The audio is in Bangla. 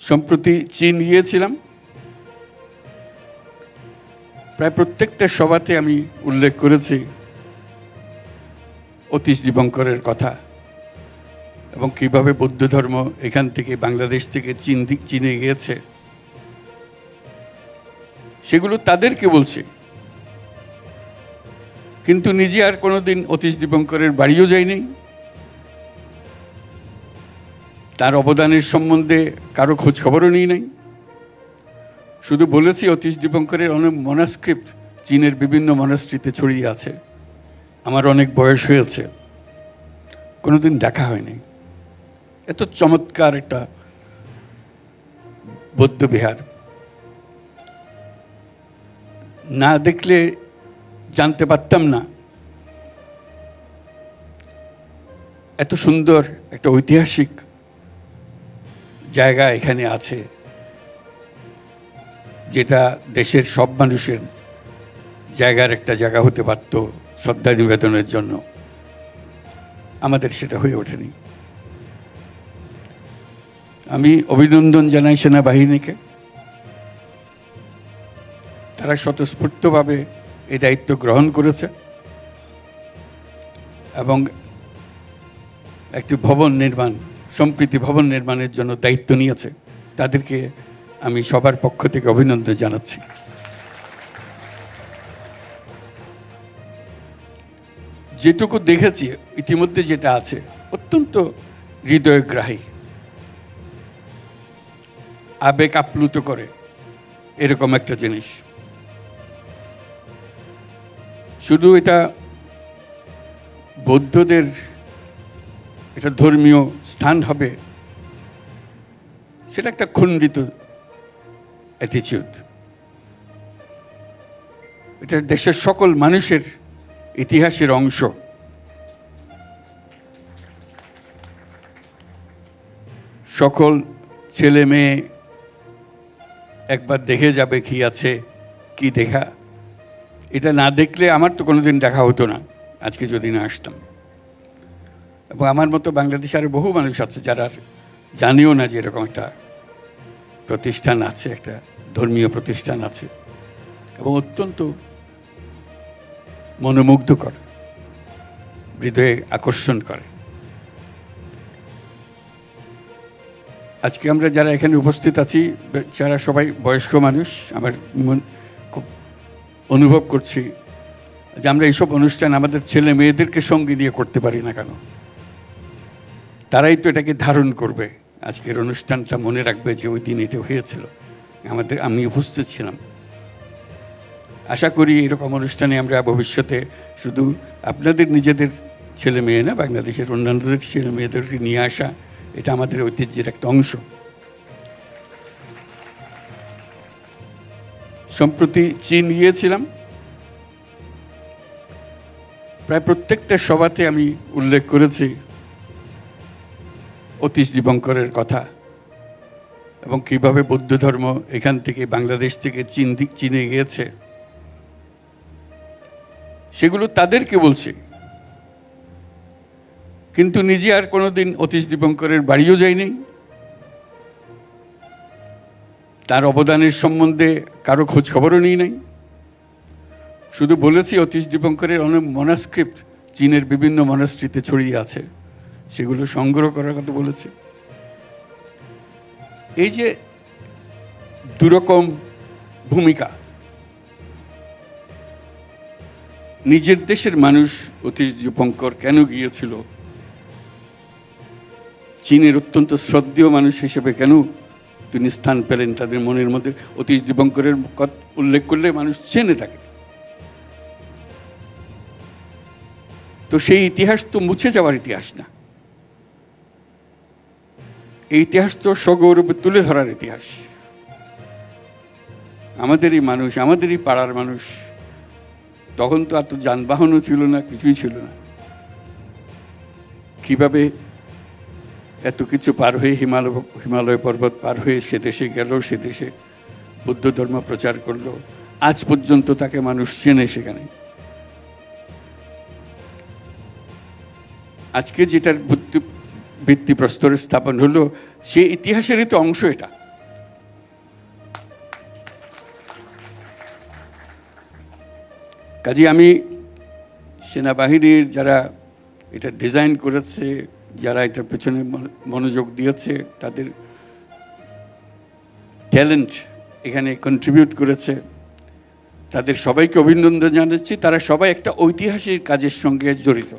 সম্প্রতি চীন গিয়েছিলাম। প্রায় প্রত্যেকটা সভাতে আমি উল্লেখ করেছি অতীশ দীপঙ্করের কথা এবং কীভাবে বৌদ্ধ ধর্ম এখান থেকে বাংলাদেশ থেকে চীন দিক, চীনে গিয়েছে। সেগুলো তাদেরকে বলছে। কিন্তু নিজে আর কোনোদিন অতীশ দীপঙ্করের বাড়িও যায়নি তার অবদানের সম্বন্ধে কারও খোঁজ খবরও নিই নাই। শুধু বলেছি, অতীশ দীপঙ্করের অনেক মনাস্ক্রিপ্ট চীনের বিভিন্ন মনাস্ট্রিতে ছড়িয়ে আছে। আমার অনেক বয়স হয়েছে। কোনোদিন দেখা হয়নি। এত চমৎকার একটা বৌদ্ধ বিহার। না দেখলে জানতে পারতাম না এত সুন্দর একটা ঐতিহাসিক জায়গা এখানে আছে, যেটা দেশের সব মানুষের জায়গার একটা জায়গা হতে পারত শ্রদ্ধা নিবেদনের জন্য। আমাদের সেটা হয়ে ওঠেনি। আমি অভিনন্দন জানাই সেনাবাহিনীকে। তারা স্বতঃস্ফূর্তভাবে এই দায়িত্ব গ্রহণ করেছে এবং একটি ভবন নির্মাণ সম্প্রীতি ভবন নির্মাণের জন্য দায়িত্ব নিয়েছে। তাদেরকে আমি সবার পক্ষ থেকে অভিনন্দন জানাচ্ছি। যেটুকু দেখেছি, ইতিমধ্যে যেটা আছে, অত্যন্ত হৃদয়গ্রাহী। আবেগ আপ্লুত করে, এরকম একটা জিনিস। শুধু এটা বৌদ্ধদের এটা ধর্মীয় স্থান হবে, সেটা একটা খণ্ডিত অ্যাটিচিউড এটা দেশের সকল মানুষের ইতিহাসের অংশ। সকল ছেলে মেয়ে একবার দেখে যাবে কি আছে, কি দেখা। এটা না দেখলে আমার তো কোনোদিন দেখা হতো না, আজকে যদি না আসতাম। এবং আমার মতো বাংলাদেশে আরও বহু মানুষ আছে যারা জানিও না যে এরকম একটা প্রতিষ্ঠান আছে, একটা ধর্মীয় প্রতিষ্ঠান আছে, এবং অত্যন্ত মনোমুগ্ধকর, হৃদয়ে আকর্ষণ করে। আজকে আমরা যারা এখানে উপস্থিত আছি, যারা সবাই বয়স্ক মানুষ, আমার মন খুব অনুভব করছি যে আমরা এইসব অনুষ্ঠান আমাদের ছেলে মেয়েদেরকে সঙ্গে দিয়ে করতে পারি না কেন? তারাই তো এটাকে ধারণ করবে। আজকের অনুষ্ঠানটা মনে রাখবে যে ওই দিন এটা হয়েছিল। আমাদের, আমি উপস্থিত ছিলাম। আশা করি এরকম অনুষ্ঠানে আমরা ভবিষ্যতে শুধু আপনাদের নিজেদের ছেলে মেয়ে না, বাংলাদেশের অন্যান্যদের ছেলে মেয়েদেরকে নিয়ে আসা, এটা আমাদের ঐতিহ্যের একটা অংশ। সম্প্রতি চীন গিয়েছিলাম। প্রায় প্রত্যেকটা সভাতে আমি উল্লেখ করেছি অতীশ দীপঙ্করের কথা। এবং কীভাবে বৌদ্ধ ধর্ম এখান থেকে বাংলাদেশ থেকে চীন দিক, চীনে গিয়েছে, সেগুলো তাদেরকে বলছে। কিন্তু নিজে আর কোনোদিন অতীশ দীপঙ্করের বাড়িও যায়নি। তার অবদানের সম্বন্ধে কারও খোঁজ খবরও নিই নাই। শুধু বলেছি, অতীশ দীপঙ্করের অনেক মনাস্ক্রিপ্ট চীনের বিভিন্ন মনাস্ট্রিতে ছড়িয়ে আছে। সেগুলো সংগ্রহ করার কথা বলেছে। এই যে দুরকম ভূমিকা, নিজের দেশের মানুষ অতীশ দীপঙ্কর কেন গিয়েছিল? চীনের অত্যন্ত শ্রদ্ধেয় মানুষ হিসেবে কেন তিনি স্থান পেলেন? তাদের মনের মধ্যে অতীশ দীপঙ্করের উল্লেখ করলে মানুষ চেনে থাকে তো সেই ইতিহাস তো মুছে যাওয়ার ইতিহাস না। এই ইতিহাস তো সগৌরবে তুলে ধরার ইতিহাস। আমাদেরই মানুষ, আমাদেরই পাড়ার মানুষ, তখন তো এত যানবাহনও ছিল না, কিছুই ছিল না। কীভাবে এত কিছু পার হয়ে হিমালয় হিমালয় পর্বত পার হয়ে সে দেশে গেল, সে দেশে বুদ্ধ ধর্ম প্রচার করল, আজ পর্যন্ত তাকে মানুষ চেনে সেখানে। আজকে যেটার ভিত্তিপ্রস্তর স্থাপন হলো সে ইতিহাসেরই তো অংশ এটা। কাজে আমি সেনাবাহিনীর যারা এটা ডিজাইন করেছে, যারা এটার পেছনে মনোযোগ দিয়েছে, তাদের ট্যালেন্ট এখানে কন্ট্রিবিউট করেছে। তাদের সবাইকে অভিনন্দন জানাচ্ছি। তারা সবাই একটা ঐতিহাসিক কাজের সঙ্গে জড়িত।